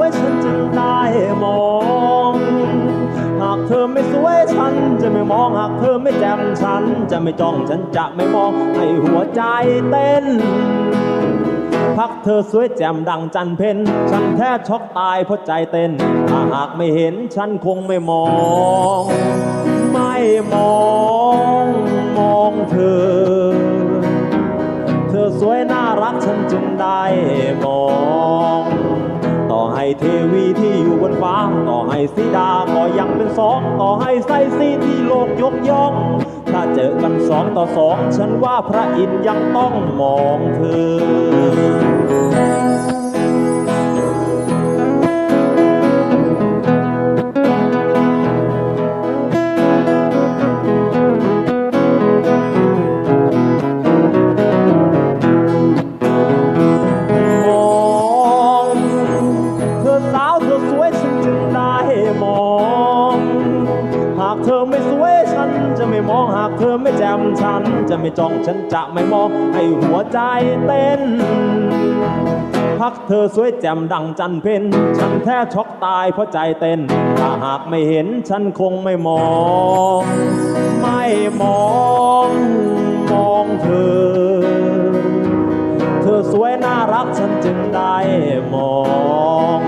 วยฉันจึได้มอง หากเธอไม่สวยฉันจะไม่มอง หากเธอไม่แจ่มฉันจะไม่จ้องฉันจะไม่มองให้หัวใจเต้น พักเธอสวยแจ่มดังจันเพนฉันแทบช็อกตายเพราะใจเต้น ถ้าหากไม่เห็นฉันคงไม่มอง ไม่มองมองเธอ เธอสวยน่ารักฉันจึงได้มอง เทวีที่อยู่บนฟ้า ต่อให้สีดาก็ยังเป็นสอง ต่อให้ไซซีที่โลกยกย่อง ถ้าเจอกันสองต่อสอง ฉันว่าพระอินทร์ยังต้องมองเธ ธอไม่สวยฉันจะไม่มองหากเธอไม่แจ่มฉัน จะไม่จ้องฉันจะไม่มองให้หัวใจเต้นพักเธอสวยแจ่มดังจันเพนฉันแทบช็อกตายเพราะใจเต้น ถ้าหากไม่เห็นฉันคงไม่มอง ไม่มองมองเธอ เธอสวยน่ารักฉันจึงได้มอง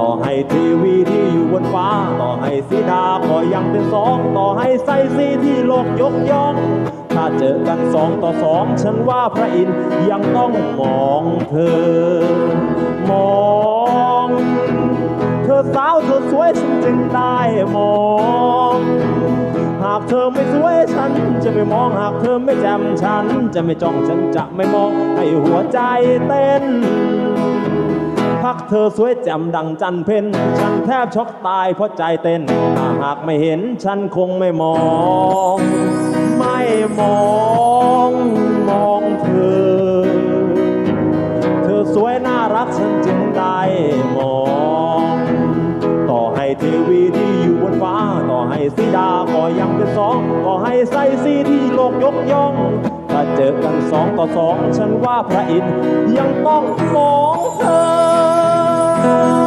ต่อให้ทีวีที่อยู่บนฟ้า ต่อให้สีดาก็ยังเป็นสองต่อให้ไซซีที่โลกยกย่อง ถ้าเจอกันสองต่อสองฉันว่าพระอินทร์ยังต้องมองเธอ มองเธอสาวเธอสวยฉันจึงได้มองหากเธอไม่สวยฉันจะไม่มองหากเธอไม่แจ่มฉัน จะไม่จ้องฉันจะไม่มองให้หัวใจเต้น พักเธอสวยแจ่มดังจันเพนฉันแทบช็อกตายเพราะใจเต้นถ้าหากไม่เห็นฉันคงไม่มอง ไม่มองมองเธอ เธอสวยน่ารักฉันจึงได้มอง ต่อให้เทวีที่อยู่บนฟ้า ต่อให้สีดาก็ยังเป็นสองต่อให้ไซซีที่โลกยกย่องถ้าเจอกันสองต่อสอง ฉันว่าพระอินทร์ยังต้องมองเธอ Lord.